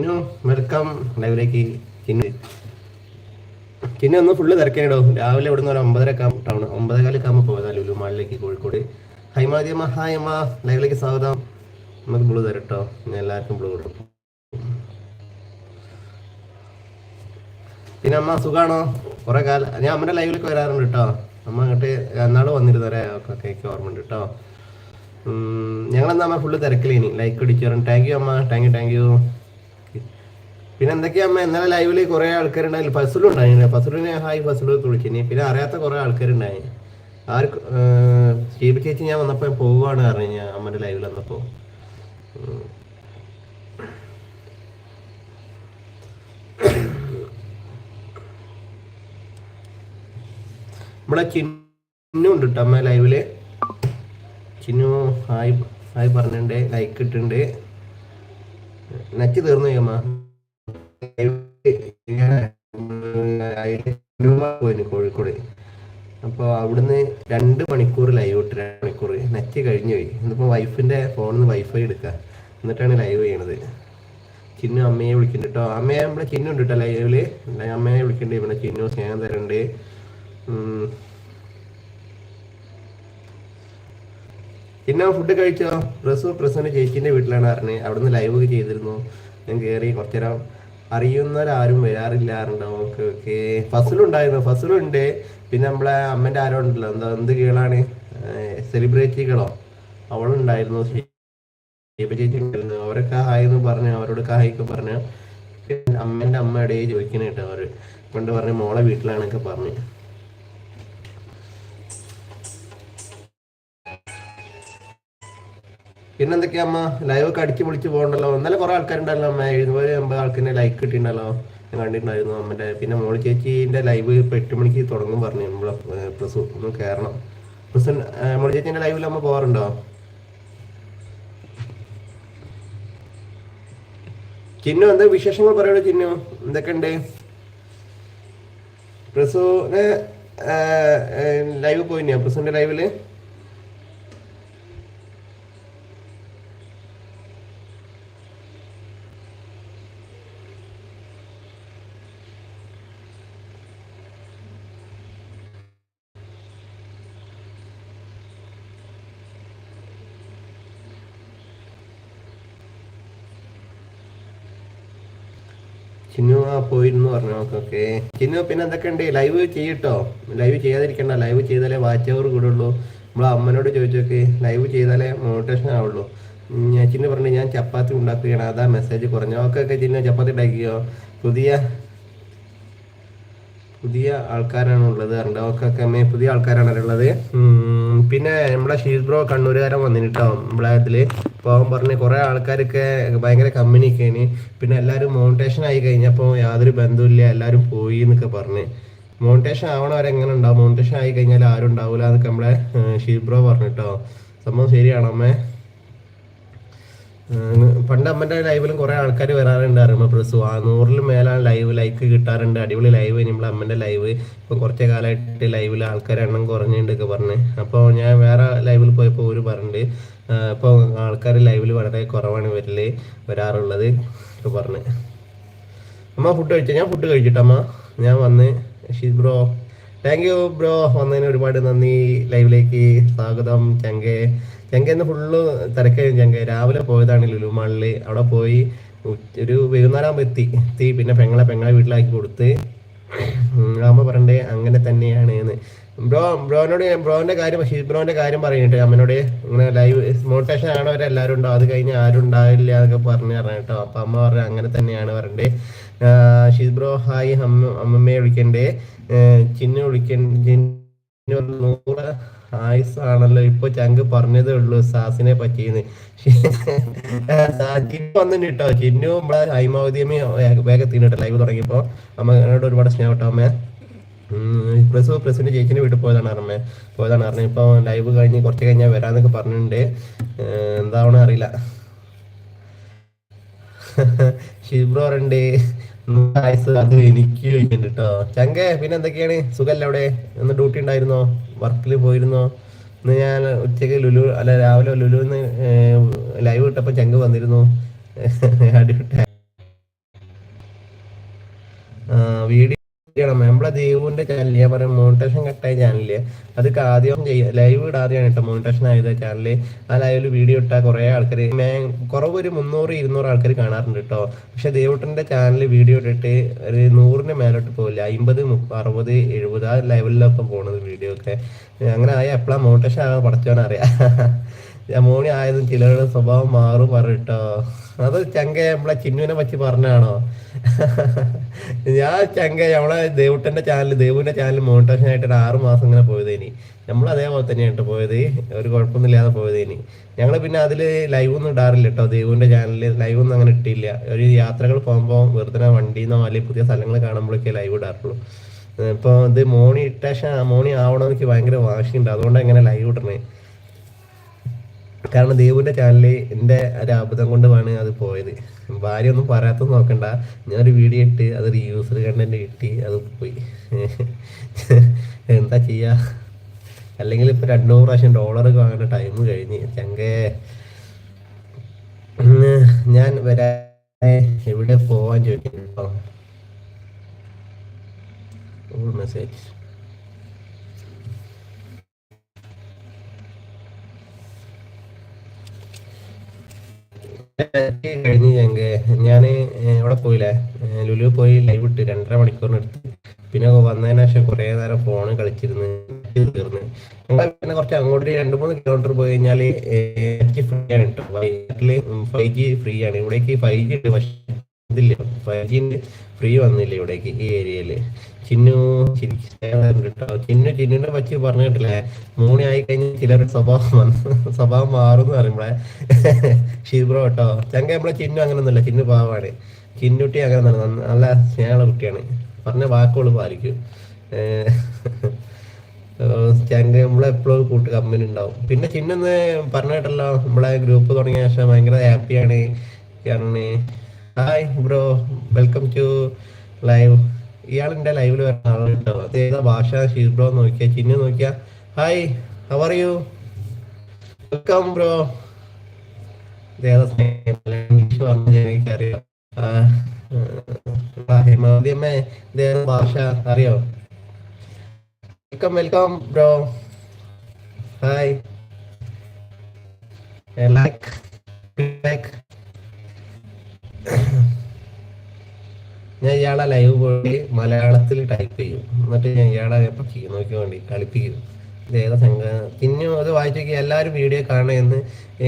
Chinnu welcome. ലൈവിലേക്ക് ചിന്നു ചിന്നു ഒന്ന് full തിരക്കേടോ രാവിലെ ഇവിടുന്ന് ഒരു ഒമ്പതരക്കെ ടൗൺ ഒമ്പതേ കാലൊക്കെ ആകുമ്പോൾ പോയതാ ലുലു മാളിലേക്ക് കോഴിക്കോട്. ഹൈമാദിയമ്മ ഹായ് അമ്മ. ലൈവിലേക്ക് സ്വാഗതം. നമുക്ക് ബ്ലൂ തരട്ടോ. ഞാൻ എല്ലാവർക്കും ബ്ലൂ കൊടുക്കും. പിന്നെ അമ്മ സുഖാണോ? കുറെ കാലം ഞാൻ അമ്മയുടെ ലൈവിലൊക്കെ വരാറുണ്ട് കേട്ടോ അമ്മ അങ്ങോട്ട് എന്നാളും വന്നിരുന്നവരെ ഒക്കെ ഓക്കെ ഓർമ്മ ഉണ്ട് കേട്ടോ ഞങ്ങളെന്നാ അമ്മ ഫുള്ള് തിരക്കിലേനി. ലൈക്ക് അടിച്ചു തരണം താങ്ക് യു അമ്മ. താങ്ക് യു താങ്ക് യു പിന്നെ എന്തൊക്കെയാ അമ്മ? ഇന്നലെ ലൈവിൽ കുറെ ആൾക്കാരുണ്ടായി ഫസലും ഉണ്ടായിരുന്നു ഫസലിനെ ഹായ് ഫസലു വിളിച്ചിനി. പിന്നെ അറിയാത്ത കുറെ ആൾക്കാരുണ്ടായി ആർക്ക് ഷീബ ചേച്ചി ഞാൻ വന്നപ്പോൾ പോവുകയാണ് പറഞ്ഞു ഞാൻ ലൈവിൽ വന്നപ്പോൾ നമ്മളെ ചിന്നു ഉണ്ട് കേട്ടോ അമ്മ ലൈവിൽ ചിന്നു ഹായ് ഹായ് പറഞ്ഞിട്ടുണ്ട് ലൈക്ക് ഇട്ടുണ്ട്. നച്ച് തീർന്നു അമ്മ? പോയിന് കോഴിക്കോട്. അപ്പോൾ അവിടുന്ന് രണ്ട് മണിക്കൂർ ലൈവ് ഇട്ട് രണ്ട് മണിക്കൂർ. നെറ്റ് കഴിഞ്ഞു പോയി. ഇന്നിപ്പോൾ വൈഫിന്റെ ഫോണിൽ നിന്ന് വൈഫൈ എടുക്കുക എന്നിട്ടാണ് ലൈവ് ചെയ്യണത്. ചിന്നു അമ്മയെ വിളിക്കുന്നുണ്ട് കേട്ടോ അമ്മയെ നമ്മളെ ചിന്നു ഉണ്ട് കേട്ടോ ലൈവിൽ. അമ്മയെ വിളിക്കുന്നുണ്ട് ഇവിടെ ചിന്നു സ്നേഹം തരുന്നുണ്ട് ചിന്ന ഫുഡ് കഴിച്ചോ? പ്രസു പ്രസുവിന്റെ ചേച്ചിന്റെ വീട്ടിലാണ് അറിഞ്ഞത് അവിടുന്ന് ലൈവ് ചെയ്തിരുന്നു. ഞാൻ കേറി കുറച്ചേരം അറിയുന്നവരാരും വരാറില്ലാറുണ്ടോ ഓക്കെ ഓക്കെ. ഫസലുണ്ടായിരുന്നു. ഫസലുണ്ട്. പിന്നെ നമ്മളെ അമ്മന്റെ ആരോ ഉണ്ടല്ലോ എന്താ എന്ത് കീഴാണ് സെലിബ്രിറ്റികളോ അവളുണ്ടായിരുന്നു. അവരൊക്കെ ഹായ് എന്ന് പറഞ്ഞു അവരോട് ഹായ് പറഞ്ഞു അമ്മന്റെ അമ്മ ഇടയിൽ ചോദിക്കണ കേട്ടോ അവർ. കൊണ്ട് പറഞ്ഞു മോളെ വീട്ടിലാണൊക്കെ പറഞ്ഞു. പിന്നെ എന്തൊക്കെയാ അമ്മ? ലൈവ് ഒക്കെ അടിച്ച് പൊളിച്ച് പോകണ്ടല്ലോ? ഇന്നലെ കുറെ ആൾക്കാരുണ്ടല്ലോ അമ്മ. എഴുന്നൂറ് എൺപത് ആൾക്കിന്റെ ലൈക്ക് കിട്ടിയിട്ടുണ്ടല്ലോ. ഞാൻ കണ്ടിട്ടുണ്ടായിരുന്നു അമ്മന്റെ പിന്നെ മോളി ചേച്ചിന്റെ ലൈവ് ഇപ്പൊ എട്ട് മണിക്ക് തുടങ്ങും പറഞ്ഞു. നമ്മളെ പ്രസു ഒന്ന് കയറണം. പ്രസൻ മോളി ചേച്ചിന്റെ ലൈവിൽ അമ്മ പോകാറുണ്ടോ? ചിന്നു എന്താ വിശേഷങ്ങൾ പറയണോ ചിന്നു. എന്തൊക്കെയുണ്ട്? പ്രസുവിന് ലൈവ് പോയിനാ? പ്രസുവിന്റെ ലൈവിൽ ചിന്നു ആ പോയിരുന്നു പറഞ്ഞു ഓക്കെ ഓക്കെ ചിന്നു പിന്നെ എന്തൊക്കെ ഉണ്ട് ലൈവ് ചെയ്യട്ടോ. ലൈവ് ചെയ്യാതിരിക്കണ്ട. ലൈവ് ചെയ്താലേ വാച്ച് അവർ കൂടുള്ളൂ. നമ്മളെ അമ്മനോട് ചോദിച്ചോക്കെ. ലൈവ് ചെയ്താലേ മോട്ടിവേഷൻ ആവുള്ളൂ. ഞാൻ ചിന്നു പറഞ്ഞു ഞാൻ ചപ്പാത്തി ഉണ്ടാക്കുകയാണ്. അതാ മെസ്സേജ് കുറഞ്ഞു ഓക്കെ ഓക്കെ ചിന്നു ചപ്പാത്തി ഉണ്ടാക്കിയോ? പുതിയ പുതിയ ആൾക്കാരാണ് ഉള്ളത് ഓക്കെ ഓക്കെ അമ്മേ. പുതിയ ആൾക്കാരാണ് ഉള്ളത് പിന്നെ നമ്മളെ ഷീസ് ബ്രോ കണ്ണൂരുകാരൻ വന്നിട്ടോ നമ്മളെ ഇതിൽ അവൻ പറഞ്ഞ് കുറെ ആൾക്കാരൊക്കെ ഭയങ്കര കമ്പനിക്കേന് പിന്നെ എല്ലാവരും മോണിറ്റേഷൻ ആയി കഴിഞ്ഞപ്പോൾ യാതൊരു ബന്ധമില്ല എല്ലാവരും പോയി എന്നൊക്കെ പറഞ്ഞ്. മോണിറ്റേഷൻ എങ്ങനെ ഉണ്ടാവും? മോണിറ്റേഷൻ ആയി കഴിഞ്ഞാൽ ആരും ഉണ്ടാവില്ല എന്നൊക്കെ നമ്മളെ ഷീബ്രോ ബ്രോ പറഞ്ഞിട്ടോ. സംഭവം ശരിയാണോ അമ്മേ? പണ്ട് അമ്മന്റെ ലൈവിലും കുറെ ആൾക്കാർ വരാറുണ്ടായിരുന്നു. പ്രസു ആ നൂറിലും മേലാണ് ലൈവ് ലൈക്ക് കിട്ടാറുണ്ട്. അടിപൊളി ലൈവ് നമ്മളെ അമ്മന്റെ ലൈവ്. ഇപ്പൊ കുറച്ച് കാലമായിട്ട് ലൈവിൽ ആൾക്കാർ എണ്ണം കുറഞ്ഞിട്ടൊക്കെ പറഞ്ഞ്. അപ്പോൾ ഞാൻ വേറെ ലൈവിൽ പോയപ്പോൾ ഒരു പറഞ്ഞിട്ട് ഇപ്പോൾ ആൾക്കാർ ലൈവിൽ വളരെ കുറവാണ് വരൽ വരാറുള്ളത് ഒക്കെ പറഞ്ഞ്. അമ്മ ഫുഡ് കഴിച്ചു? ഞാൻ ഫുഡ് കഴിച്ചിട്ടമ്മ ഞാൻ വന്ന് ഷീ ബ്രോ. Thank you bro. വന്നതിന് ഒരുപാട് നന്ദി. ലൈവിലേക്ക് സ്വാഗതം. ചങ്കെ. ചങ്കന്ന് ഫുള്ള് തിരക്കായിരുന്നു ചങ്ക രാവിലെ പോയതാണ് ലുലുമാളിൽ അവിടെ പോയി ഒരു വൈകുന്നേരം എത്തി. എത്തി. പിന്നെ പെങ്ങളെ പെങ്ങളെ വീട്ടിലാക്കി കൊടുത്ത്. അമ്മ പറയണ്ടേ അങ്ങനെ തന്നെയാണ് എന്ന് ബ്രോ ബ്രോനോട് ബ്രോന്റെ കാര്യം ഷീസ് ബ്രോന്റെ കാര്യം പറയട്ടെ അമ്മനോട് ഇങ്ങനെ ലൈവ് മോട്ടേഷൻ ആണവരെ എല്ലാവരും ഉണ്ടോ? അത് കഴിഞ്ഞ് ആരും ഉണ്ടാവില്ല എന്നൊക്കെ പറഞ്ഞു പറഞ്ഞു കേട്ടോ അപ്പൊ അമ്മ പറഞ്ഞു അങ്ങനെ തന്നെയാണ് പറയണ്ടേ. ഷീദ് ബ്രോ ഹായ്. അമ്മ അമ്മമ്മയെ വിളിക്കണ്ടേ. ചിന്നു വിളിക്കണ്ട. നൂറ് ആയുസ് ആണല്ലോ. ഇപ്പൊ ചങ്ക് പറഞ്ഞതേ ഉള്ളൂ സാസിനെ പറ്റിയെന്ന്. ചിന്നു വന്നിട്ട് കേട്ടോ. ചിന്നു നമ്മളെ ഹൈമാവതിയമ്മ വേഗത്തിന് കേട്ടോ ലൈവ് തുടങ്ങിയപ്പോ അമ്മ ഒരുപാട് സ്നേഹം കേട്ടോ അമ്മ. പ്രസു പ്രസുവിന്റെ ചേച്ചിന്റെ വീട്ടിൽ പോയതാണ് അമ്മ. പോയതാണ് അറിഞ്ഞ. ഇപ്പൊ ലൈവ് കഴിഞ്ഞ് കുറച്ച് കഴിഞ്ഞാൽ വരാന്നൊക്കെ പറഞ്ഞിട്ടുണ്ട്. എന്താവണ അറിയില്ല. ഷിബ്രോറുണ്ട് ആയസ് എനിക്ക് കേട്ടോ ചങ്കേ പിന്നെ എന്തൊക്കെയാണ്? സുഖല്ല അവിടെ? ഒന്ന് ഡ്യൂട്ടി ഉണ്ടായിരുന്നോ? വർക്കിൽ പോയിരുന്നോ? ഇന്ന് ഞാൻ ഉച്ചയ്ക്ക് ലുലു അല്ല രാവിലെ ലുലുന്ന് ലൈവ് ഇട്ടപ്പോൾ ചങ്ക് വന്നിരുന്നു. അടിപൊളി. വീഡിയോ ചെയ്യണം. നമ്മളെ ദേവുവിന്റെ ചാനൽ ഞാൻ പറയാം മോണിറ്റേഷൻ കട്ടായ ചാനലിൽ അത് ആദ്യം ലൈവ് ഇടാതെയാണ് കേട്ടോ മോണിറ്റേഷൻ ആയത് ചാനൽ ആ ലൈവിൽ വീഡിയോ ഇട്ടാൽ കുറേ ആൾക്കാര് കുറവ് ഒരു മുന്നൂറ് ഇരുന്നൂറ് ആൾക്കാർ കാണാറുണ്ട് കേട്ടോ. പക്ഷെ ദേവുട്ടന്റെ ചാനൽ വീഡിയോ ഇട്ടിട്ട് ഒരു നൂറിന് മേലോട്ട് പോകില്ല അമ്പത് അറുപത് എഴുപത് ആ ലെവലിലൊക്കെ പോണത് വീഡിയോ ഒക്കെ. അങ്ങനെ ആയ എപ്പോഴാണ് മോണിറ്റേഷൻ ആകാൻ പഠിച്ചോന്നറിയാം മോണി ആയതും ചിലരുടെ സ്വഭാവം മാറും പറഞ്ഞിട്ടോ അത് ചങ്ക നമ്മളെ ചിന്നുവിനെ പറ്റി പറഞ്ഞാണോ ഞാൻ ചങ്ക നമ്മളെ ദേവുട്ടന്റെ ചാനൽ ദേവുവിന്റെ ചാനൽ മോണിറ്റേഷൻ ആയിട്ട് ഒരു ആറ് മാസം ഇങ്ങനെ പോയത് ഇനി നമ്മൾ അതേപോലെ തന്നെയാണ് പോയത്. ഒരു കുഴപ്പമൊന്നുമില്ലാതെ പോയത് ഇനി ഞങ്ങൾ പിന്നെ അതിൽ ലൈവ് ഒന്നും ഇടാറില്ല കേട്ടോ ദേവുവിന്റെ ചാനലിൽ ലൈവ് ഒന്നും അങ്ങനെ ഇട്ടില്ല. ഒരു യാത്രകൾ പോകുമ്പോൾ വെറുതെ വണ്ടിന്നോ അല്ലെങ്കിൽ പുതിയ സ്ഥലങ്ങൾ കാണുമ്പോഴൊക്കെ ലൈവ് ഇടാറുള്ളൂ. ഇപ്പോൾ ഇത് മോണി ഇട്ടേഷൻ മോണി ആവണമെന്ന് എനിക്ക് ഭയങ്കര വാശിയുണ്ട്. അതുകൊണ്ട് എങ്ങനെ ലൈവ് ഇടണേ. കാരണം ദേവുവിന്റെ ചാനലിൽ എന്റെ ഒരു അബദ്ധം കൊണ്ട് വേണം അത് പോയത്. ഭാര്യ ഒന്നും പറയാത്തത് നോക്കണ്ട. ഞാനൊരു വീഡിയോ ഇട്ട് അത് റീയൂസർ കണ്ടന്റ് കിട്ടി അത് പോയി. എന്താ ചെയ്യാ? അല്ലെങ്കിൽ ഇപ്പൊ രണ്ടു മൂന്ന് പ്രാവശ്യം ഡോളർ വാങ്ങേണ്ട ടൈം കഴിഞ്ഞ്. ചങ്കേ. ഞാൻ വരാ എവിടെ പോവാൻ ചോദിക്കുന്നു. മെസ്സേജ് കഴിഞ്ഞ് ഞാൻ ഇവിടെ പോയില്ലേ? ലുലു പോയി ലൈവ് ഇട്ട് രണ്ടര മണിക്കൂറിന് എടുത്ത് പിന്നെ വന്നതിന് ശേഷം കുറെ നേരം ഫോൺ കളിച്ചിരുന്ന് തീർന്ന്. പിന്നെ കുറച്ച് അങ്ങോട്ട് രണ്ട് മൂന്ന് കിലോമീറ്റർ പോയി കഴിഞ്ഞാൽ ഫ്രീ ആണ് കേട്ടോ ഫൈവ് ജി ഫ്രീ ആണ്. ഇവിടേക്ക് ഫൈവ് ജി ഉണ്ട്. പക്ഷേ ഇതില്ല ഫൈവ് ജി ഫ്രീ വന്നില്ല ഇവിടേക്ക് ഈ ഏരിയയിൽ ചിന്നു കേട്ടോ. ചിന്നു ചിന്നുവിനെ പറ്റി പറഞ്ഞു കേട്ടില്ലേ? മൂണി ആയി കഴിഞ്ഞാൽ ചിലരുടെ സ്വഭാവം വന്ന് സ്വഭാവം മാറും എന്ന് പറയുമ്പോഴേ ഷീബ്രോ കേട്ടോ. ചങ്ക നമ്മളെ ചിന്നു അങ്ങനെ ഒന്നുമില്ല ചിന്നു പാവാണ്. ചിന്നുട്ടി അങ്ങനെ നല്ല സ്നേഹമുള്ള കുട്ടിയാണ്. പറഞ്ഞ വാക്കുകൾ പാലിക്കും. ചങ്ക നമ്മളെപ്പോഴും കൂട്ട് കമ്പനി ഉണ്ടാവും. പിന്നെ ചിന്നെന്ന് പറഞ്ഞു കേട്ടല്ലോ നമ്മളെ ഗ്രൂപ്പ് തുടങ്ങിയ ശേഷം ഭയങ്കര ഹാപ്പിയാണ് കാരണം hi bro welcome to live ഇയാൾ എന്റെ ലൈവിൽ വരുന്ന ആളുണ്ടോ? അത് ഏതാ ഭാഷ? ഷീർ ബ്രോ നോക്കിയാ ചിന്നു നോക്കിയാ. Hi how are you welcome bro English പറഞ്ഞ എനിക്കറിയാം ഹിമാദ്യമേ ഇതേതാ ഭാഷ? അറിയോ? Welcome welcome bro hi like like ഞാൻ ഇയാളെ ലൈവ് പോയി മലയാളത്തിൽ ടൈപ്പ് ചെയ്യും. എന്നിട്ട് ഞാൻ ഇയാളെ പറ്റി നോക്കി വേണ്ടി കളിപ്പിക്കും. ഏതാ സംഘ പിന്നെ അത് വായിച്ചോക്കി എല്ലാവരും വീഡിയോ കാണുന്നു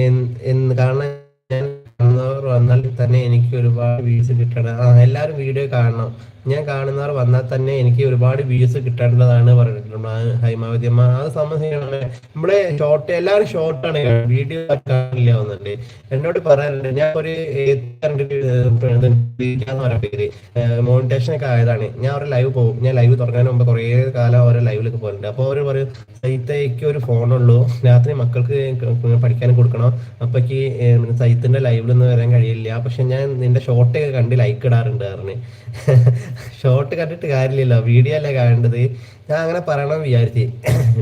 എന്ന് കാണാൻ ഞാൻ വന്നവർ വന്നാൽ തന്നെ എനിക്ക് ഒരുപാട് വ്യൂസ് കിട്ടണം. ആ എല്ലാവരും വീഡിയോ കാണണം. ഞാൻ കാണുന്നവർ വന്നാൽ തന്നെ എനിക്ക് ഒരുപാട് വ്യൂസ് കിട്ടേണ്ടതാണ് പറഞ്ഞിട്ടുണ്ട്. ഹൈമാവതി അമ്മ അത് സംബന്ധിച്ചാണ് നമ്മളെ ഷോർട്ട് എല്ലാവരും ഷോർട്ടാണ് വീഡിയോ കാണില്ല വന്നിട്ട് എന്നോട് പറയാറുണ്ട് ഞാൻ ഒരു പേര് മോണിറ്റേഷൻ ഒക്കെ ആയതാണ്. ഞാൻ അവരുടെ ലൈവ് പോകും. ഞാൻ ലൈവ് തുടങ്ങാൻ മുമ്പ് കുറേ കാലം അവരെ ലൈവിലേക്ക് പോകുന്നുണ്ട് അപ്പോൾ അവർ പറയും സൈത്തേക്ക് ഒരു ഫോണുള്ളൂ രാത്രി മക്കൾക്ക് പഠിക്കാനും കൊടുക്കണം. അപ്പൊക്ക് സൈത്തിന്റെ ലൈവിലൊന്നും വരാൻ കഴിയില്ല. പക്ഷെ ഞാൻ നിന്റെ ഷോർട്ടൊക്കെ കണ്ട് ലൈക്ക് ഇടാറുണ്ട് ഷോർട്ട് കണ്ടിട്ട് കാര്യമില്ലല്ലോ. വീഡിയോ അല്ലേ കാണേണ്ടത്? ഞാൻ അങ്ങനെ പറയണം വിചാരിച്ച്.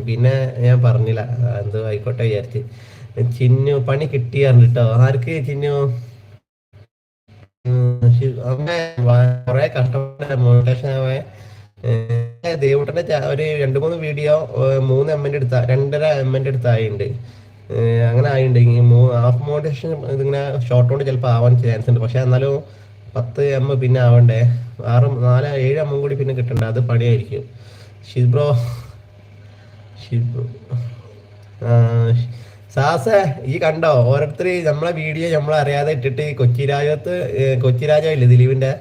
പിന്നെ ഞാൻ പറഞ്ഞില്ല. എന്തോ ആയിക്കോട്ടെ വിചാരിച്ച്. ചിന്നു പണി കിട്ടിയാറുണ്ട് കേട്ടോ ആർക്ക് ചിന്നു? കൊറേ കഷ്ടപ്പെട്ട ആവേ ദേവൂട്ടന്റെ ഒരു രണ്ടു മൂന്ന് വീഡിയോ മൂന്ന് എം എന്റെ അടുത്ത രണ്ടര എം എന്റെ അടുത്തായിട്ടുണ്ട് അങ്ങനെ ആയിട്ടുണ്ട് ഹാഫ് മോണിറ്റേഷൻ ഇതിങ്ങനെ ഷോർട്ട് കൊണ്ട് ചിലപ്പോൾ ആവാൻ ചാൻസ് ഉണ്ട്. പക്ഷെ എന്നാലും പത്ത് എം പിന്നെ ആവണ്ടേ? ആറ് നാല് ഏഴ് എം കൂടി പിന്നെ കിട്ടണ്ട? അത് പണിയായിരിക്കും. ഷിബ്രോ ഷിബ്രോ സാസേ ഈ കണ്ടോ? ഓരോരുത്തർ നമ്മളെ വീഡിയോ നമ്മൾ അറിയാതെ ഇട്ടിട്ട് കൊച്ചി രാജത്ത് കൊച്ചി ദിലീപിന്റെ?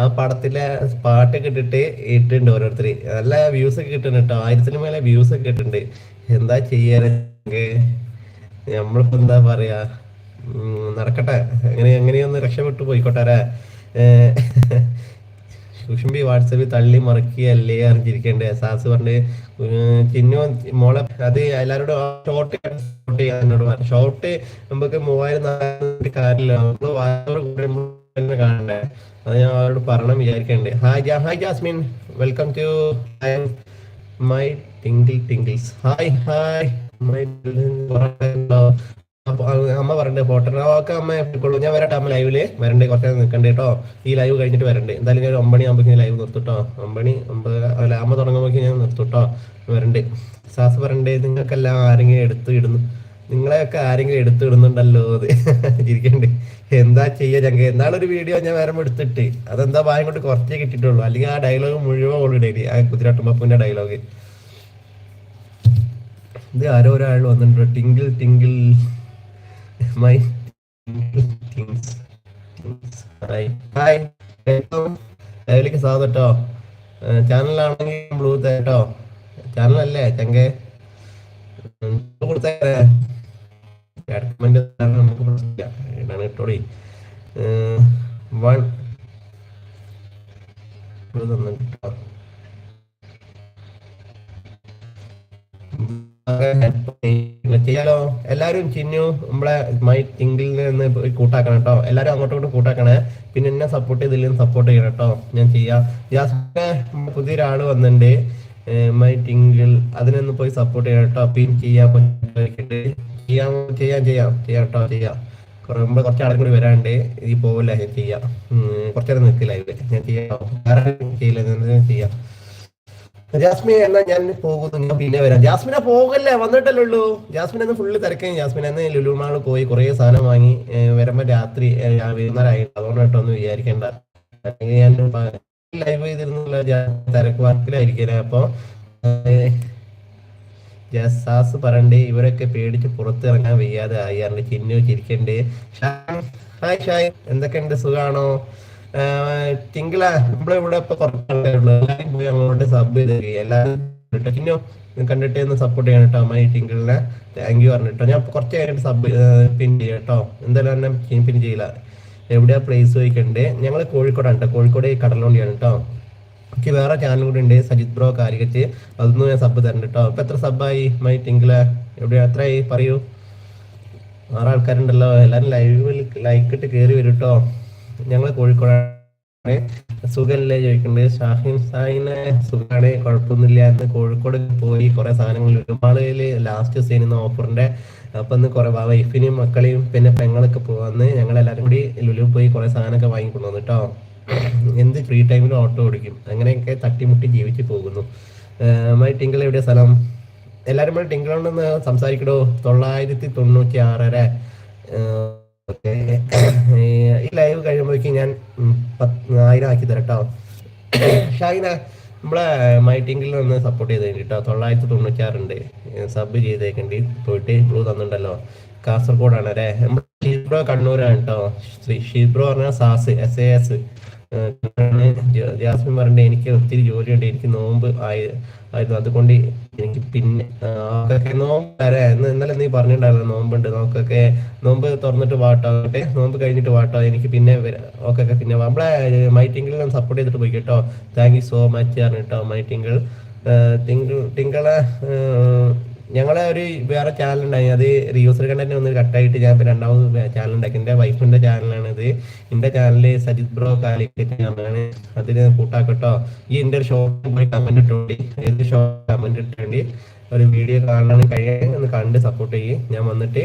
ആ പടത്തിലെ പാട്ടൊക്കെ ഇട്ടിട്ട് ഇട്ടിട്ടുണ്ട് ഓരോരുത്തർ നല്ല വ്യൂസ് ഒക്കെ കിട്ടുന്നുണ്ട് കേട്ടോ. ആയിരത്തിന് മേലെ വ്യൂസ് ഒക്കെ കിട്ടുന്നുണ്ട്. എന്താ ചെയ്യാൻ നമ്മളിപ്പോ എന്താ പറയാ? നടക്കട്ടെ. എങ്ങനെ എങ്ങനെയൊന്ന് രക്ഷപ്പെട്ടു പോയിക്കോട്ടെ കുഷുമ്പി വാട്സപ്പിൽ തള്ളി മറക്കുകയല്ലേ അറിഞ്ഞിരിക്കണ്ടേ? സാസ് പറഞ്ഞ് ചിന്നു മോളെ അത് എല്ലാവരോടും ഷോർട്ട് ഷോർട്ട് ചെയ്യാനോട് ഷോർട്ട് നമുക്ക് മൂവായിരം നാലായിരം കാര്യമില്ല നമ്മൾ കാണണ്ടേ? അത് ഞാൻ അവരോട് പറയണം വിചാരിക്കണ്ടേ. Hi hi Jasmine welcome to my tinkle tinkles hi hi അപ്പൊ അമ്മ പറഞ്ഞു ഒക്കെ അമ്മ എപ്പോഴും ഞാൻ വരട്ടെ അമ്മ ലൈവിൽ വരണ്ടേ കുറച്ച് നിൽക്കണ്ടേ കേട്ടോ ഈ ലൈവ് കഴിഞ്ഞിട്ട് വരണ്ടേ. എന്തായാലും ഞാൻ ഒരു ഒമ്പണി ആകുമ്പോഴേക്കും ലൈവ് നിർത്തുട്ടോ ഒമ്പണി ഒമ്പത് അല്ല അമ്മ തുടങ്ങുമ്പോഴേക്കും ഞാൻ നിർത്തുട്ടോ വരണ്ടേ. സാസ് പറയണ്ടേ നിങ്ങൾക്കെല്ലാം ആരെങ്കിലും എടുത്തു ഇടുന്നു നിങ്ങളെയൊക്കെ ആരെങ്കിലും എടുത്തു ഇടുന്നുണ്ടല്ലോ അത്. ഇരിക്കണ്ടേ. എന്താ ചെയ്യാ ഞങ്ങൾ എന്നാളൊരു വീഡിയോ ഞാൻ വേറെ എടുത്തിട്ട്? അതെന്താ ഭാഗം കൊണ്ട് കുറച്ചേ കിട്ടിയിട്ടുള്ളൂ. അല്ലെങ്കിൽ ആ ഡയലോഗ് മുഴുവൻ ഓൾറെഡി ആ കുതിരാട്ടുമ്പപ്പൂവിന്റെ ഡയലോഗ് ഇത് ആരോ ഒരാൾ വന്നിട്ടുണ്ട്. Tinkle tinkle. My things. Hi hi ലൈവിലേക്ക് സ്വാഗതം കേട്ടോ ചാനലാണെങ്കിൽ ബ്ലൂ കേട്ടോ ചാനലല്ലേ ചങ്കെ? ഇട്ടോടി വൺ കേട്ടോ ചെയ്യാലോ? എല്ലാരും ചിന്നു നമ്മളെ മൈ തിങ്കിൽ നിന്ന് കൂട്ടാക്കണം കേട്ടോ. എല്ലാരും അങ്ങോട്ടും ഇങ്ങോട്ടും കൂട്ടാക്കണേ. പിന്നെ എന്നെ സപ്പോർട്ട് ചെയ്തില്ല സപ്പോർട്ട് ചെയ്യണം കേട്ടോ. ഞാൻ ചെയ്യാം. ജാസ്മിനെ പുതിയൊരാൾ വന്നിട്ടുണ്ട്. My tinkle. അതിനൊന്ന് പോയി സപ്പോർട്ട് ചെയ്യണം കേട്ടോ. പിന്നെ ചെയ്യാൻ ചെയ്യാം ചെയ്യാം ചെയ്യാം. കേട്ടോ ചെയ്യാം. കുറെ കുറച്ച് ആളും കൂടി വരാണ്ട് ഈ പോവില്ല ഞാൻ ചെയ്യാം. കുറച്ചേരം നിൽക്കില്ല ഞാൻ ചെയ്യാം. വേറെ ചെയ്യില്ല ചെയ്യാം. ജാസ്മിൻ എന്നാ ഞാൻ പോകുന്നു? ഞാൻ പിന്നെ വരാം. ജാസ്മിനെ പോകല്ലേ? വന്നിട്ടല്ലേ ഉള്ളൂ. ജാസ്മിൻ എന്ന് ഫുള്ള് തിരക്കേ ജാസ്മിൻ എന്ന് ലുലുമാൾ പോയി കുറെ സാധനം വാങ്ങി വരുമ്പോ രാത്രി വൈകുന്നേരമായി അതുകൊണ്ട് കേട്ടോ ഒന്ന് വിചാരിക്കേണ്ട. അല്ലെങ്കിൽ ഞാൻ ലൈവ് ചെയ്തിരുന്നുള്ള തിരക്ക് വർക്കിലായിരിക്കും അപ്പൊ? ജസാസ് പറണ്ടേ ഇവരൊക്കെ പേടിച്ച് പുറത്തിറങ്ങാൻ വയ്യാതെ ആയി. ചിന്നു ചിരിക്കണ്ടേ. ഹായ് ഷായ് എന്തൊക്കെയുണ്ട്? സുഖാണോ? തിങ്കള. നമ്മളിവിടെ ഇപ്പൊ കുറച്ച് എല്ലാവരും പോയി അങ്ങോട്ട് സബ് ചെയ്ത് എല്ലാവരും ചിന്നു കണ്ടിട്ട് ഒന്ന് സപ്പോർട്ട് ചെയ്യണം കേട്ടോ മൈ ടിങ്കിളിനെ. താങ്ക് യു പറഞ്ഞിട്ടോ. ഞാൻ കുറച്ച് കഴിഞ്ഞിട്ട് സബ് പിൻ ചെയ്യാം കേട്ടോ. എന്തായാലും എന്നെ പിൻ ചെയ്യില്ല. എവിടെയാ പ്ലേസ് ചോദിക്കണ്ടേ? ഞങ്ങൾ കോഴിക്കോടാണ് കേട്ടോ. കോഴിക്കോട് കടലോണ്ടിയാണ് കേട്ടോ. എനിക്ക് വേറെ ചാനൽ കൂടി ഉണ്ട്. സജിത് ബ്രോ കാലിക്കറ്റ്. അതൊന്നും ഞാൻ സബ് തരണ്ട് കേട്ടോ. ഇപ്പൊ എത്ര സബായി മൈ ടിങ്കിൾ? എവിടെയാ? എത്രയായി? പറയൂ. ആറാൾക്കാരുണ്ടല്ലോ എല്ലാരും ലൈവിൽ ലൈക്ക് ഇട്ട് കയറി വരും കേട്ടോ. ഞങ്ങൾ കോഴിക്കോടാണ് സുഖല്ലേ ചോദിക്കുന്നുണ്ട് ഷാഹിൻ സായിനെ സുഖാണ് കുഴപ്പമൊന്നുമില്ല. എന്ന് കോഴിക്കോട് പോയി കുറെ സാധനങ്ങൾ ഒരുപാട് ലാസ്റ്റ് സീനുന്ന ഓഫറിന്റെ അപ്പൊ ഇന്ന് കുറെ വൈഫിനെയും മക്കളെയും പിന്നെ പെങ്ങളൊക്കെ പോവാന്ന് ഞങ്ങൾ എല്ലാരും കൂടി ലുലു പോയി കുറെ സാധനമൊക്കെ വാങ്ങിക്കൊണ്ടു കേട്ടോ. എന്ത് ഫ്രീ ടൈമിൽ ഓട്ടോ ഓടിക്കും. അങ്ങനെയൊക്കെ തട്ടിമുട്ടി ജീവിച്ചു പോകുന്നു. മൈ ടിങ്കിൾ എവിടെ സ്ഥലം? എല്ലാരും കൂടെ സംസാരിക്കടോ. തൊള്ളായിരത്തി തൊണ്ണൂറ്റി ആറര ഈ ലൈവ് കഴിയുമ്പോഴേക്കും ഞാൻ ആയിരം ആക്കി തരട്ടോ. ഷാഹിന നമ്മളെ മൈറ്റിംഗിൽ നിന്ന് സപ്പോർട്ട് ചെയ്ത് കേട്ടോ തൊള്ളായിരത്തി തൊണ്ണൂറ്റാറുണ്ട് സബ് ചെയ്തേക്കണ്ടി. പോയിട്ട് ബ്ലൂ തന്നിട്ടുണ്ടല്ലോ കാസർഗോഡാണ് അല്ലേ? നമ്മുടെ ഷീബ്രോ കണ്ണൂരാണ് കേട്ടോ ഷീബ്രോ പറഞ്ഞ സാസ് എസ് എ എസ് ജാസ്മിൻ പറഞ്ഞ എനിക്ക് ഒത്തിരി ജോലിയുണ്ട് എനിക്ക് നോമ്പ് ആയി ആയിരുന്നു. അതുകൊണ്ട് എനിക്ക് പിന്നെ അതൊക്കെ നോമ്പ് തരാം ഇന്നലെ നീ പറഞ്ഞിട്ടുണ്ടായിരുന്നു നോമ്പുണ്ട്. നോക്കൊക്കെ നോമ്പ് തുറന്നിട്ട് വാട്ടോ? നോമ്പ് കഴിഞ്ഞിട്ട് വാട്ടോ? എനിക്ക് പിന്നെ ഓക്കെ പിന്നെ നമ്മളെ മൈറ്റിങ്കിൽ സപ്പോർട്ട് ചെയ്തിട്ട് പോയി കേട്ടോ. താങ്ക് യു സോ മച്ച് പറഞ്ഞിട്ടോ കേട്ടോ മൈറ്റിങ്കിൾ തിങ്കൾ തിങ്കളെ ഞങ്ങളെ ഒരു വേറെ ചാനൽ ഉണ്ടായി. അത് റിയൂസർ കണ്ടന്റ് ഒന്ന് കട്ടായിട്ട് ഞാൻ രണ്ടാമത് ചാനൽ ഉണ്ടാക്കി. എന്റെ വൈഫിന്റെ ചാനലാണ് ഇത്. എന്റെ ചാനൽ സജിത് ബ്രോ കാലിക്കറ്റ് ആണ് അതിന് കൂട്ടാക്കട്ടോ. ഈ എന്റെ ഒരു ഷോപ്പിൽ പോയി കമന്റ് ഇട്ടോണ്ടി. ഏത് ഷോപ്പ് കമന്റ് ഇട്ടോണ്ടി. ഒരു വീഡിയോ കാണാൻ കഴിയാൻ ഒന്ന് കണ്ട് സപ്പോർട്ട് ചെയ്യും. ഞാൻ വന്നിട്ട്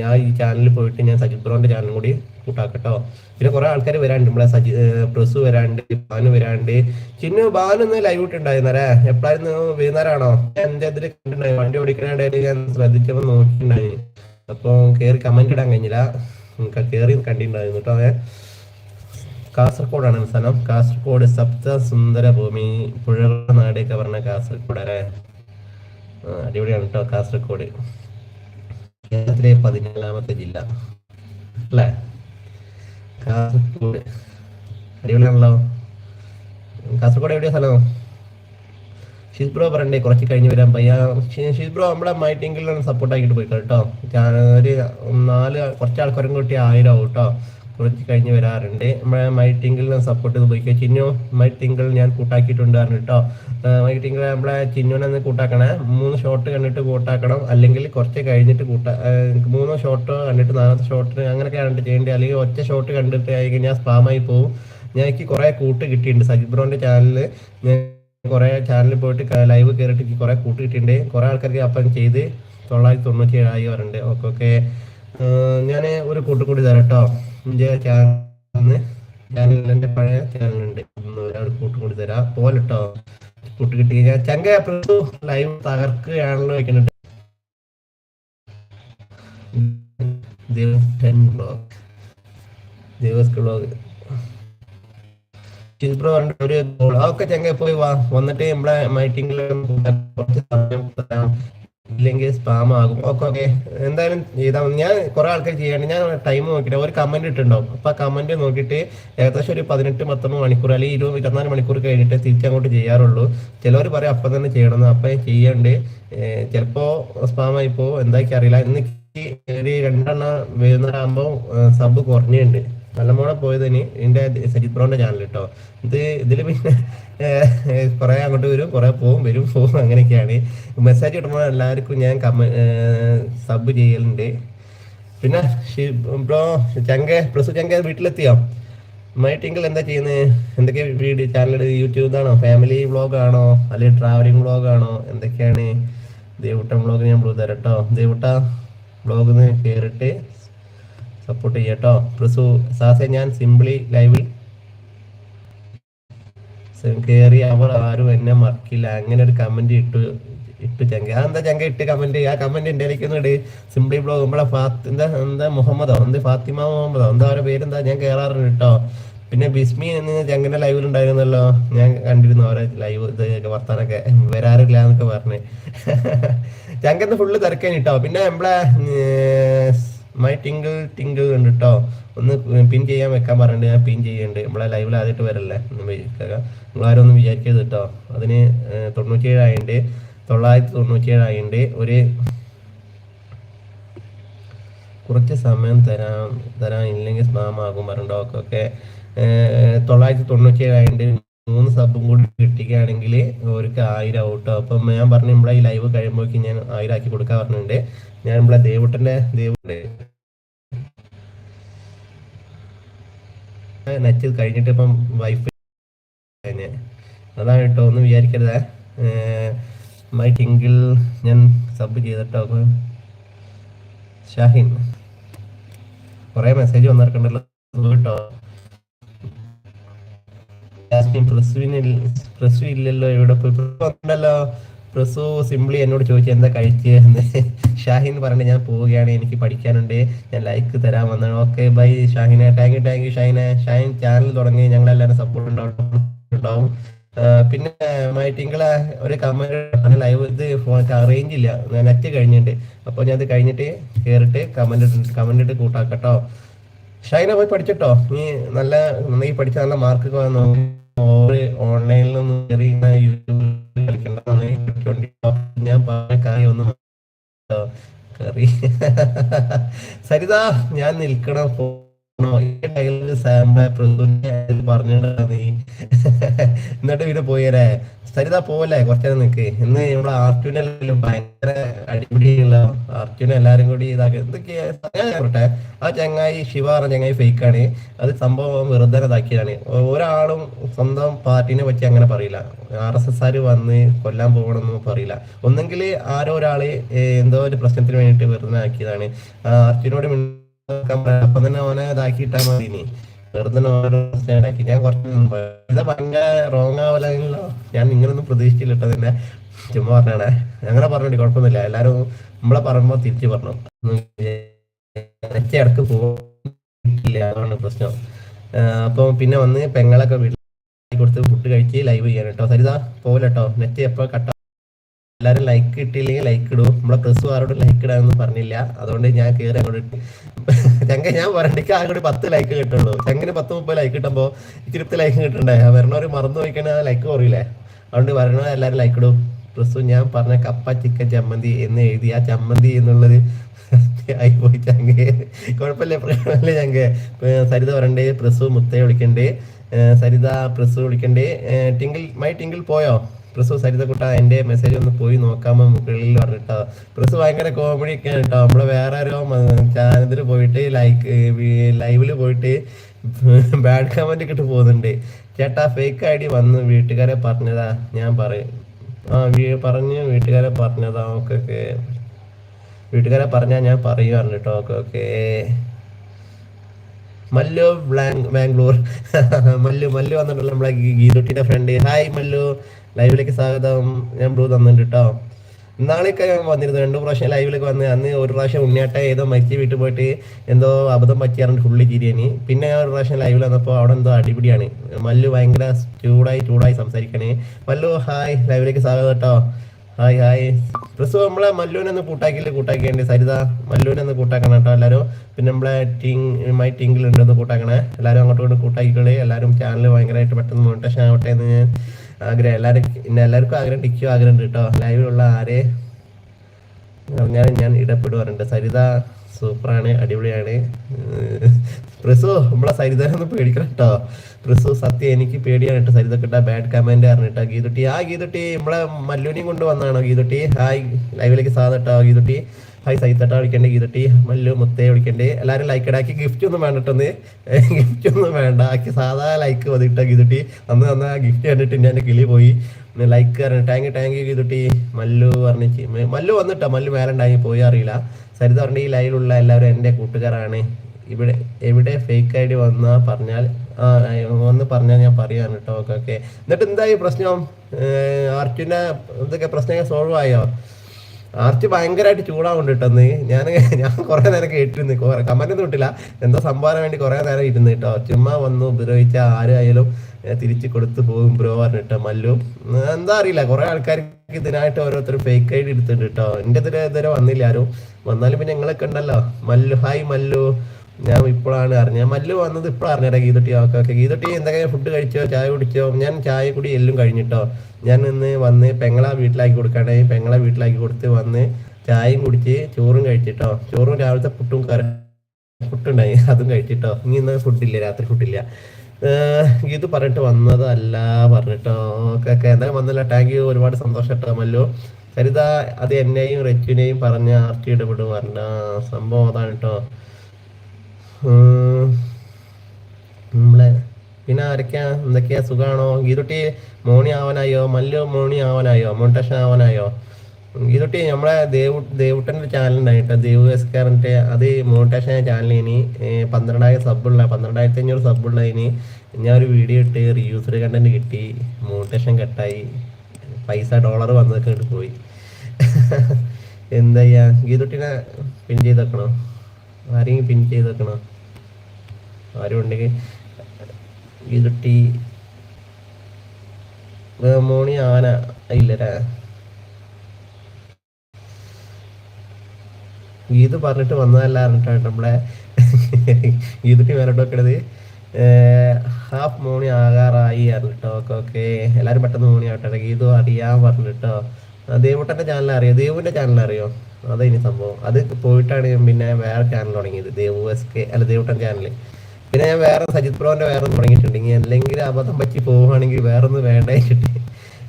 ഞാൻ ഈ ചാനലിൽ പോയിട്ട് ഞാൻ സജിത് ബ്രോന്റെ ചാനലും കൂടി കൂട്ടാക്കട്ടോ. പിന്നെ കുറെ ആൾക്കാർ വരാണ്ട് നമ്മളെ സജി പ്രസ് വരാണ്ട് ബാനു വരാണ്ട് ചിന്നു ബാനു ഒന്ന് ലൈവ് ഇട്ടുണ്ടായിരുന്നേ എപ്പോഴായിരുന്നു വൈകുന്നേരമാണോ എന്റെ അതിൽ കണ്ടിട്ടുണ്ടായി? വണ്ടി ഓടിക്കണ ഞാൻ ശ്രദ്ധിച്ചപ്പോ നോക്കിണ്ടായി അപ്പൊ കേറി കമന്റ് ഇടാൻ കഴിഞ്ഞില്ല. കേറി കണ്ടിട്ടുണ്ടായിരുന്നു കേട്ടോ കാസർഗോഡാണ് സ്ഥലം. കാസർഗോഡ് സപ്ത സുന്ദര ഭൂമി പുഴകളുടെ നാടൊക്കെ പറഞ്ഞ കാസർഗോഡ് അല്ലേ? അടിപൊളിയാണ് കേട്ടോ കാസർഗോഡ്. കേരളത്തിലെ പതിനാലാമത്തെ ജില്ല. അല്ലേ? കാസർഗോഡ്. അടിപൊളിയാണല്ലോ. കാസർഗോഡ് എവിടെയാ സ്ഥലം? ഷിസ്ബ്രോ പറയണ്ടേ കുറച്ച് കഴിഞ്ഞ് വരാൻ പയ്യ. ഷിസ്ബ്രോ നമ്മളെ മൈറ്റിംഗിലാണ് സപ്പോർട്ട് ആക്കിയിട്ട് പോയി കേട്ടോ ഒരു നാല് കുറച്ച് ആൾക്കാരും കൂട്ടി ആയിരം ആവും കേട്ടോ കുറച്ച് കഴിഞ്ഞ് വരാറുണ്ട്. മൈറ്റിങ്കിൽ സപ്പോർട്ട് ചെയ്ത് പോയിക്കോ? ചിന്നു മൈറ്റിങ്കിൽ ഞാൻ കൂട്ടാക്കിയിട്ടുണ്ട് കേട്ടോ. മൈറ്റിങ്കിൽ നമ്മളെ ചിന്നുനെ കൂട്ടാക്കണേ. മൂന്ന് ഷോട്ട് കണ്ടിട്ട് കൂട്ടാക്കണം. അല്ലെങ്കിൽ കുറച്ച് കഴിഞ്ഞിട്ട് കൂട്ടാ മൂന്നോ ഷോട്ടോ കണ്ടിട്ട് നാലാമത്തെ ഷോട്ട് അങ്ങനെയൊക്കെ കണ്ടിട്ട് ചെയ്യേണ്ടത് അല്ലെങ്കിൽ ഒറ്റ ഷോട്ട് കണ്ടിട്ട് ആയി കഴിഞ്ഞാൽ സ്പാമായി പോകും ഞാൻ എനിക്ക് കുറേ കൂട്ട് കിട്ടിയിട്ടുണ്ട്. സജിത് ബ്രോന്റെ ചാനലിൽ ഞാൻ കുറേ ചാനലിൽ പോയിട്ട് ലൈവ് കയറിയിട്ട് എനിക്ക് കുറേ കൂട്ട് കിട്ടിയിട്ടുണ്ട്. കുറേ ആൾക്കാർക്ക് അപ്പം ചെയ്ത് തൊള്ളായിരത്തി തൊണ്ണൂറ്റി ഏഴായി വരണ്ട് ഓക്കെ ഓക്കെ. ഞാൻ ഒരു കൂട്ടുകൂടി തരാം കേട്ടോ. എന്റെ ചാനലിന് ചാനലിൽ എന്റെ പഴയ ചാനലുണ്ട് ഒരാൾ കൂട്ട് കൂടി തരാം. പോലെ കേട്ടോ കൂട്ട് കഴിഞ്ഞാൽ ചങ്ക ലൈവ് തകർക്കുകയാണല്ലോ വെക്കുന്നുണ്ട് ഒരു ഓക്കെ ചങ്ക പോയി വാ. വന്നിട്ട് നമ്മളെ മൈറ്റിംഗിൽ കുറച്ച് സമയം ഇല്ലെങ്കിൽ സ്പാം ആകും. ഓക്കെ ഓക്കെ എന്തായാലും ചെയ്താൽ ഞാൻ കുറെ ആൾക്കാർ ചെയ്യാണ്ട് ഞാൻ ടൈം നോക്കിയിട്ട് ഒരു കമന്റ് ഇട്ടുണ്ടാവും അപ്പൊ ആ കമന്റ് നോക്കിയിട്ട് ഏകദേശം ഒരു പതിനെട്ട് പത്തൊമ്പത് മണിക്കൂർ അല്ലെങ്കിൽ ഇരുപത് ഇരുപത്തിനാല് മണിക്കൂർ കഴിഞ്ഞിട്ട് തിരിച്ചങ്ങോട്ട് ചെയ്യാറുള്ളൂ. ചിലവർ പറയും അപ്പൊ തന്നെ ചെയ്യണം. അപ്പം ചെയ്യണ്ട് ചിലപ്പോ സ്പാം ആയി പോകും. എന്താക്കി അറിയില്ല ഇന്ന് ഒരു രണ്ടെണ്ണം വൈകുന്നേരം സബ് കുറഞ്ഞുണ്ട് നല്ലമോളെ ഇനി എന്റെ സജിത് ബ്രോന്റെ ചാനൽ കേട്ടോ ഇത് ഇതിൽ പിന്നെ കുറെ അങ്ങോട്ട് വരും കുറെ പോവും വരും പോവും അങ്ങനെയൊക്കെയാണ്. മെസ്സേജ് ഇടുമ്പോൾ എല്ലാവർക്കും ഞാൻ കമ സബ് ചെയ്യലുണ്ട്. പിന്നെ ബ്രോ ചങ്ക പ്രസു ചങ്ക വീട്ടിലെത്തിയോ? മൈറ്റിങ്കിൽ എന്താ ചെയ്യുന്നത് എന്തൊക്കെ വീഡിയോ ചാനൽ യൂട്യൂബാണോ ഫാമിലി വ്ളോഗാണോ അല്ലെങ്കിൽ ട്രാവലിംഗ് വ്ളോഗാണോ എന്തൊക്കെയാണ്? ദേവുട്ട വ്ളോഗ് ഞാൻ തരാം കേട്ടോ ദേവുട്ട വ്ളോഗിന്ന് കയറിയിട്ട് സപ്പോർട്ട് ചെയ്യട്ടോ പ്രിസു സാസെ ഞാൻ സിംപിളി ലൈവിൽ കയറി അവർ ആരും എന്നെ മറക്കില്ല. അങ്ങനെ ഒരു കമന്റ് ഇട്ടു ഇട്ടു ചങ്ക. എന്താ ചങ്ക ഇട്ട് കമന്റ് ആ കമന്റ് എന്റെ ഇടയ്ക്കൊന്നും സിംപിളി ബ്ലോഗ് നമ്മളെ ഫാത്തി എന്താ എന്താ മുഹമ്മദോ? എന്ത് ഫാത്തിമ മുഹമ്മദോ? എന്താ അവരുടെ പേരെന്താ? ഞാൻ കേറാറുണ്ട് കേട്ടോ. പിന്നെ ബിസ്മി എന്ന് ചങ്കന്റെ ലൈവിൽ ഉണ്ടായിരുന്നല്ലോ. ഞാൻ കണ്ടിരുന്നു അവരെ ലൈവ് ഇത് വർത്താനൊക്കെ. വരാറില്ല എന്നൊക്കെ പറഞ്ഞ്. ചങ്കന്ന് ഫുള്ള് തിരക്കാൻ കേട്ടോ. പിന്നെ നമ്മളെ മൈ ടിങ്കിൾ ടിങ്കിൾ ഉണ്ട് കേട്ടോ ഒന്ന് പിൻ ചെയ്യാൻ വെക്കാൻ പറഞ്ഞിട്ട് ഞാൻ പിൻ ചെയ്യുന്നുണ്ട് നമ്മളെ ലൈവിൽ ആദ്യമായിട്ട് വരല്ലേ? നിങ്ങളാരും ഒന്നും വിചാരിക്കരുത് കേട്ടോ. അതിന് തൊണ്ണൂറ്റിയേഴ് ആയിട്ടുണ്ട് തൊള്ളായിരത്തി തൊണ്ണൂറ്റിയേഴ് ആയിട്ടുണ്ട് ഒരു കുറച്ച് സമയം തരാം. തരാൻ ഇല്ലെങ്കിൽ സ്പാം ആകും ഓക്കെ ഒക്കെ തൊള്ളായിരത്തി തൊണ്ണൂറ്റിയേഴ് ആയിട്ടുണ്ട് മൂന്ന് സബും കൂടി കിട്ടുകയാണെങ്കിൽ അവർക്ക് ആയിരം ഔട്ടോ അപ്പം ഞാൻ പറഞ്ഞു നമ്മളെ ഈ ലൈവ് കഴിയുമ്പോഴേക്കും ഞാൻ ആയിരം ആക്കി കൊടുക്കാൻ പറഞ്ഞിട്ടുണ്ട്. ഞാൻ നമ്മളെ ദേവുട്ടന്റെ ദേവുണ്ട് നെറ്റ് കഴിഞ്ഞിട്ട് ഇപ്പം വൈഫ് അതാണ് കേട്ടോ ഒന്നും വിചാരിക്കരുത്. മൈ ടിങ്കിൾ ഞാൻ സബ് ചെയ്തിട്ടോ? ഷാഹിൻ കുറെ മെസ്സേജ് വന്നിരിക്കണ്ടല്ലോ കേട്ടോ? പ്രസു ഇല്ലല്ലോ എവിടെ പോയി? ഉണ്ടല്ലോ പ്രസു സിംപ്ലി എന്നോട് ചോദിച്ചു എന്താ കഴിച്ചതെന്ന് ഷാഹിൻ പറഞ്ഞു ഞാൻ പോവുകയാണ് എനിക്ക് പഠിക്കാനുണ്ട് ഞാൻ ലൈക്ക് തരാൻ വന്നാണ് okay bye ഷാഹിനെ. Thank you thank you Shahina. Shahin channel തുടങ്ങി ഞങ്ങളെല്ലാവരും സപ്പോർട്ട് ഉണ്ടാവും. പിന്നെ മൈറ്റിങ്ങളെ ഒരു കമന്റ് ലൈവ് ഇത് ഫോൺ റേഞ്ച് ഇല്ല. നെറ്റ് കഴിഞ്ഞിട്ടുണ്ട് അപ്പോൾ ഞാൻ അത് കഴിഞ്ഞിട്ട് കയറിട്ട് കമന്റ് കമന്റ് ഇട്ട് കൂട്ടാക്കട്ടോ ഷൈന പോയി പഠിച്ചിട്ടോ? നീ നല്ല നന്നായി പഠിച്ച നല്ല മാർക്ക് ഓൺലൈനിൽ നിന്ന് കയറി യൂട്യൂബിൽ കളിക്കണ്ടെന്നാണ് ഞാൻ പറഞ്ഞ കാര്യം ഒന്നും കറി. സരിത ഞാൻ നിൽക്കണം എന്നിട്ട് വീട് പോയരേ. സരിത പോവല്ലേ? കുറച്ചേരം നിക്ക്. ഇന്ന് നമ്മളെ ആർട്ടുവിനെല്ലാം ഭയങ്കര അടിപിടിയുള്ള ആർട്ടുവിനെ എല്ലാരും കൂടി ഇതാക്കി. എന്തൊക്കെയാ? പറട്ടെ ആ ചങ്ങായി ശിവ പറഞ്ഞ ചങ്ങായി ഫേക്കാണ്. അത് സംഭവം വെറുതെ ഇതാക്കിയതാണ്. ഒരാളും സ്വന്തം പാർട്ടിനെ പറ്റി അങ്ങനെ പറയില്ല. ആർ എസ് എസ് ആര് വന്ന് കൊല്ലാൻ പോകണമെന്നൊന്നും പറയില്ല. ഒന്നെങ്കിൽ ആരോ ഒരാൾ എന്തോ ഒരു പ്രശ്നത്തിന് വേണ്ടിട്ട് വെറുതെ ആക്കിയതാണ്. ആർട്ടിനോട് അപ്പൊ തന്നെ ഓനെ ഇതാക്കിയിട്ടാ മതി നീ വെറുതെ ഉണ്ടാക്കി ഞാൻ കുറച്ച് ഇത് ഭയങ്കര റോങ് ആവലോ ഞാൻ നിങ്ങളൊന്നും പ്രതീക്ഷിച്ചില്ല തന്നെ ചുമ്മാ പറഞ്ഞാണേ അങ്ങനെ പറഞ്ഞിട്ട് കുഴപ്പമൊന്നുമില്ല എല്ലാരും നമ്മളെ പറയുമ്പോ തിരിച്ചു പറഞ്ഞു ഇടയ്ക്ക് പോകില്ല അതാണ് പ്രശ്നം അപ്പൊ പിന്നെ വന്ന് പെങ്ങളൊക്കെ വീട്ടിൽ കൊടുത്ത് ഫുഡ് കഴിച്ച് ലൈവ് ചെയ്യാൻ കേട്ടോ. സരിത പോകലട്ടോ നെറ്റ് എപ്പോ കട്ട എല്ലാരും ലൈക്ക് കിട്ടിയില്ലെങ്കിൽ ലൈക്ക് ഇടും. നമ്മളെ പ്രസ് ആരോടും ലൈക്ക് ഇടാനൊന്നും പറഞ്ഞില്ല. അതുകൊണ്ട് ഞാൻ കയറി അങ്ങോട്ട് ഞങ്ങൾ ഞാൻ വരണ്ടിക്ക് ആകെ പത്ത് ലൈക്ക് കിട്ടുള്ളൂ. ചങ്ങിന് പത്ത് മുപ്പത് ലൈക്ക് കിട്ടുമ്പോൾ ഇച്ചിരി ലൈക്ക് കിട്ടണ്ടേ? വരണവര് മറന്നു പോയിക്കണേ ലൈക്ക് കുറയില്ലേ അതുകൊണ്ട് വരണവർ എല്ലാരും ലൈക്ക് ഇടും. പ്രസു ഞാൻ പറഞ്ഞ കപ്പ ചിക്കൻ ചമ്മന്തി എന്ന് എഴുതി. ആ ചമ്മന്തി എന്നുള്ളത് ആയി പോയി ചങ്കേ കുഴപ്പമില്ല പ്രശ്നമല്ല ചങ്ക സരിത വരണ്ടേ? പ്രസു മുത്തയെ വിളിക്കണ്ടേ? സരിത പ്രസു വിളിക്കണ്ടേ? ടിങ്കിൾ മൈ ടിങ്കിൾ പോയോ? പ്രസു സരിതക്കുട്ട എന്റെ മെസ്സേജ് ഒന്ന് പോയി നോക്കാമോ മുകളിൽ പറഞ്ഞിട്ടോ. പ്രസു ഭയങ്കര കോമഡി ഒക്കെയാണ് കേട്ടോ നമ്മൾ വേറെ ഒരു ചാനലിൽ പോയിട്ട് ലൈക്ക് ലൈവിൽ പോയിട്ട് ബാഡ് കമന്റ് ഇട്ട് പോകുന്നുണ്ട്. ചേട്ടാ ഫേക്ക് ഐ ഡി വന്ന് വീട്ടുകാരെ പറഞ്ഞതാ. ഞാൻ പറയും ആ പറഞ്ഞ് വീട്ടുകാരെ പറഞ്ഞതാ. Okay okay. വീട്ടുകാരെ പറഞ്ഞാൽ ഞാൻ പറയുവാണ് കേട്ടോ. Okay okay. മല്ലു ബാംഗ്ലൂർ. മല്ലു മല്ലു വന്നിട്ടുള്ള നമ്മളെ ഗീതുട്ടിയുടെ ഫ്രണ്ട് ഹായ് മല്ലു. ലൈവിലേക്ക് സ്വാഗതം. ഞാൻ ബ്ലൂ തന്നിട്ടുണ്ട് കേട്ടോ ഞാൻ വന്നിരുന്നു. രണ്ടു പ്രാവശ്യം ലൈവിലേക്ക് വന്ന് അന്ന് ഒരു പ്രാവശ്യം ഉണ്ണിയാട്ട ഏതോ മരിച്ച് വീട്ടിൽ പോയിട്ട് എന്തോ അബദ്ധം പറ്റിയാറുണ്ട് ഫുള്ളി ചിരിയനി. പിന്നെ ഞാൻ ഒരു പ്രാവശ്യം ലൈവിൽ വന്നപ്പോൾ അവിടെ എന്തോ അടിപിടിയാണ്. മല്ലു ഭയങ്കര ചൂടായി ചൂടായി സംസാരിക്കണേ. മല്ലു ഹായ്. ലൈവിലേക്ക് സ്വാഗതം കേട്ടോ. Hi hi. പ്രസു നമ്മളെ മല്ലുവിനെ ഒന്ന് കൂട്ടാക്കിയില്ല? കൂട്ടാക്കിയുണ്ട് സരിത മല്ലുവിനെ ഒന്ന് കൂട്ടാക്കണം കേട്ടോ എല്ലാവരും പിന്നെ നമ്മളെ ടീങ് മൈ ടീങ്കിലുണ്ട് ഒന്ന് കൂട്ടാക്കണേ. എല്ലാവരും അങ്ങോട്ടും കൂട്ടാക്കിക്കളി. എല്ലാവരും ചാനൽ ഭയങ്കരമായിട്ട് പെട്ടെന്ന് മോണിറ്റേഷൻ ആവട്ടെ എന്ന് ആഗ്രഹം. എല്ലാവരും പിന്നെ എല്ലാവർക്കും ആഗ്രഹം ടിക്കും ആഗ്രഹം ഉണ്ട് കേട്ടോ. ലൈവിലുള്ള ആരെ ഞാൻ ഞാൻ ഇടപെടുവാറുണ്ട്. സരിത സൂപ്പറാണ്. അടിപൊളിയാണ്. പ്രിസു നമ്മളെ സരിതനൊന്നും പേടിക്കണം കേട്ടോ. പ്രിസു സത്യം എനിക്ക് പേടിയാണ് കേട്ടോ. സരിത കിട്ടാ ബാഡ് കമന്റ് അറിഞ്ഞിട്ടോ ഗീതുട്ടി ആ ഗീതുട്ടി നമ്മളെ മല്ലുവിനെയും കൊണ്ടുവന്നാണോ ഗീതുട്ടി? ഹായ് ലൈവിലേക്ക് സാധട്ടോ ഗീതുട്ടി. ഹായ് സൈത്തട്ട വിളിക്കണ്ടേ ഗീതട്ടി മല്ലു മുത്തേ വിളിക്കണ്ടേ. എല്ലാവരും ലൈക്ക് ഇടാക്കി ഗിഫ്റ്റ് ഒന്നും വേണ്ട ഗിഫ്റ്റ് ഒന്നും വേണ്ട. ആക്കി സാധാ ലൈക്ക് മതിട്ടോ ഗീതട്ടി. അന്ന് തന്ന ഗിഫ്റ്റ് കണ്ടിട്ട് ഞാൻ കിളി പോയി. ലൈക്ക് പറഞ്ഞു ടാങ്ക് ടാങ്ക് ഗീതട്ടി. മല്ലു പറഞ്ഞിട്ട് മല്ലു വന്നിട്ടോ മല്ലു മേലുണ്ടായി പോയി അറിയില്ല. സരിത പറഞ്ഞ ഈ ലൈവിലുള്ള എല്ലാവരും എന്റെ കൂട്ടുകാരാണ്. ഇവിടെ എവിടെ ഫേക്ക് ഐ ഡി വന്നാ പറഞ്ഞാൽ ആ വന്ന് പറഞ്ഞാൽ ഞാൻ പറയാൻ കേട്ടോ ഓക്കെ ഓക്കെ. എന്നിട്ട് എന്തായി പ്രശ്നം? ആർട്ടിന്റെ എന്തൊക്കെ പ്രശ്നങ്ങൾ സോൾവ് ആയോ? ആർച്ച് ഭയങ്കരമായിട്ട് ചൂടാവുണ്ട് കേട്ടോന്ന് ഞാൻ ഞാൻ കുറേ നേരം കേട്ടിരുന്നു. കമന്റ് ഒന്നും ഇട്ടില്ല. എന്തോ സംഭാവന വേണ്ടി കുറേ നേരം ഇരുന്ന് കേട്ടോ. ചുമ്മാ വന്നു ഉപദ്രവിച്ച ആരായാലും തിരിച്ചു കൊടുത്തു പോകും ബ്രോ പറഞ്ഞിട്ട് മല്ലു. എന്താ അറിയില്ല. കുറേ ആൾക്കാർക്ക് ഇതിനായിട്ട് ഓരോരുത്തർ ഫേക്ക് ഐ ഡി എടുത്തിട്ടുണ്ട് കേട്ടോ. എന്റെ ഇതിൽ ഇതുവരെ വന്നില്ല ആരും. വന്നാലും പിന്നെ നിങ്ങളൊക്കെ ഉണ്ടല്ലോ. മല്ലു. ഹായ് മല്ലു. ഞാൻ ഇപ്പോഴാണ് അറിഞ്ഞത് മല്ലു വന്നത് ഇപ്പോൾ അറിഞ്ഞടാ ഗീതട്ടി ആൾക്കാർക്ക്. ഗീതട്ടി എന്തൊക്കെ ഫുഡ് കഴിച്ചോ ചായ കുടിച്ചോ? ഞാൻ ചായ കുടി എല്ലാം കഴിഞ്ഞിട്ടോ. ഞാൻ ഇന്ന് വന്ന് പെങ്ങളെ വീട്ടിലാക്കി കൊടുക്കണേ പെങ്ങളെ വീട്ടിലാക്കി കൊടുത്ത് വന്ന് ചായയും കുടിച്ച് ചോറും കഴിച്ചിട്ടോ. ചോറും രാവിലത്തെ പുട്ടും കര പുട്ടുണ്ടായി. അതും കഴിച്ചിട്ടോ. ഇനി ഇന്ന് ഫുഡില്ല രാത്രി ഫുഡില്ല ഇത് പറഞ്ഞിട്ട് വന്നതല്ല പറഞ്ഞിട്ടോ. ഓക്കെ എന്തായാലും വന്നില്ല. താങ്ക് യു ഒരുപാട് സന്തോഷം കേട്ടോ മല്ലു. സരിത അത് എന്നെയും റെച്ചുവിനെയും പറഞ്ഞ ആർട്ടി ഇടപെടും പറഞ്ഞ സംഭവം അതാണ് കേട്ടോ. നമ്മളെ പിന്നെ ആരൊക്കെയാ? എന്തൊക്കെയാ? സുഖാണോ? ഗീതുട്ടി മോണി ആവാനായോ? മല്ലു മോണി ആവാനായോ? മോണ്ടേഷൻ ആവാനായോ? ഗീതുട്ടി നമ്മളെ ദേവു ദേവുട്ടന്റെ ചാനൽ ഉണ്ടായിട്ടോ? എസ് എസ്കാറിന്റെ അത് മോണിറ്റേഷൻ ഇനി പന്ത്രണ്ടായിരം സബുള്ള പന്ത്രണ്ടായിരത്തി അഞ്ഞൂറ് സബ്ബുള്ള ഇനി ഞാൻ ഒരു വീഡിയോ ഇട്ട് റിയൂസർ കണ്ടന്റ് കിട്ടി. മോണിറ്റേഷൻ കട്ടായി പൈസ ഡോളർ വന്നതൊക്കെ ഇട്ട് പോയി. എന്താ ചെയ്യാ? ഗീതുട്ടിനെ പിൻ ചെയ്ത് വെക്കണോ? ആരെങ്കിലും പിൻ ചെയ്ത് ആരും ഉണ്ടെങ്കിൽ ഇരുട്ടി മോണി ആന ഇല്ലരാ ഗീത് പറഞ്ഞിട്ട് വന്നതല്ല പറഞ്ഞിട്ടാണ് നമ്മളെ ഗീതുട്ടി മേലോട്ടോക്കണത് ഹാഫ് മോണി ആകാറായി അറിഞ്ഞിട്ടോ ഓക്കെ ഓക്കെ. എല്ലാവരും പെട്ടെന്ന് മോണി ആവട്ടെ. ഗീതു അറിയാൻ പറഞ്ഞിട്ടോ ദേവുട്ടന്റെ ചാനൽ അറിയോ? ദേവുവിന്റെ ചാനൽ അറിയോ? അതാ ഇനി സംഭവം. അത് പോയിട്ടാണ് പിന്നെ വേറെ ചാനൽ തുടങ്ങിയത്. ദേവു എസ് കെ അല്ല ദേവുട്ടൻ ചാനൽ പിന്നെ ഞാൻ വേറെ സജിത് പ്രോന്റെ വേറെ തുടങ്ങിയിട്ടുണ്ടെങ്കിൽ അല്ലെങ്കിൽ അബദ്ധം പറ്റി പോവുകയാണെങ്കിൽ വേറെ ഒന്ന് വേണ്ടേ കിട്ടി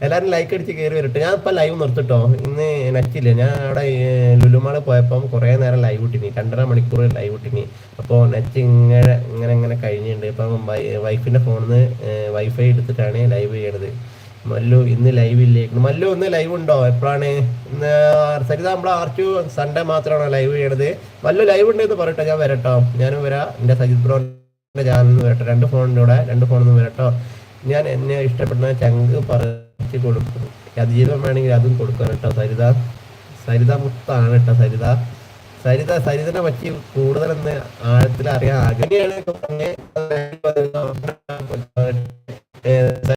എല്ലാവരും ലൈക്ക് അടിച്ച് കയറി വരട്ടെ. ഞാൻ ഇപ്പം ലൈവ് നിർത്തിട്ടോ. ഇന്ന് നെറ്റില്ല. ഞാൻ അവിടെ ലുലുമാൾ പോയപ്പം കുറേ നേരം ലൈവ് ഇട്ടിനി. രണ്ടര മണിക്കൂർ ലൈവ് ഇട്ടിനി. അപ്പോൾ നെറ്റ് ഇങ്ങനെ ഇങ്ങനെ ഇങ്ങനെ കഴിഞ്ഞിട്ടുണ്ട്. ഇപ്പം വൈഫിന്റെ ഫോണിൽ നിന്ന് വൈഫൈ എടുത്തിട്ടാണ് ലൈവ് ചെയ്യണത്. മല്ലു ഇന്ന് ലൈവ് ഇല്ലേ മല്ലു ഇന്ന് ലൈവ് ഉണ്ടോ? എപ്പോഴാണ്? ഇന്ന് സരിത നമ്മളെ ആർച്ചു സൺഡേ മാത്രമാണോ ലൈവ് ചെയ്യണത്? മല്ലു ലൈവ് ഉണ്ടെന്ന് പറയട്ടെ ഞാൻ വരട്ടോ. ഞാനും വരാം. എന്റെ സജിത് ബ്രോന്റെ ചാനലിൽ നിന്ന് വരട്ടെ. രണ്ട് ഫോണിലൂടെ രണ്ട് ഫോണിൽ നിന്ന് വരട്ടോ. ഞാൻ എന്നെ ഇഷ്ടപ്പെടുന്ന ചങ്ക് പറിച്ച് കൊടുക്കും. അതിജീവൻ വേണമെങ്കിൽ അതും കൊടുക്കാൻ കേട്ടോ സരിത. സരിത മുത്താണ് കേട്ടോ സരിത. സരിത സരിതനെ പറ്റി കൂടുതലെന്ന് ആഴത്തിൽ അറിയാൻ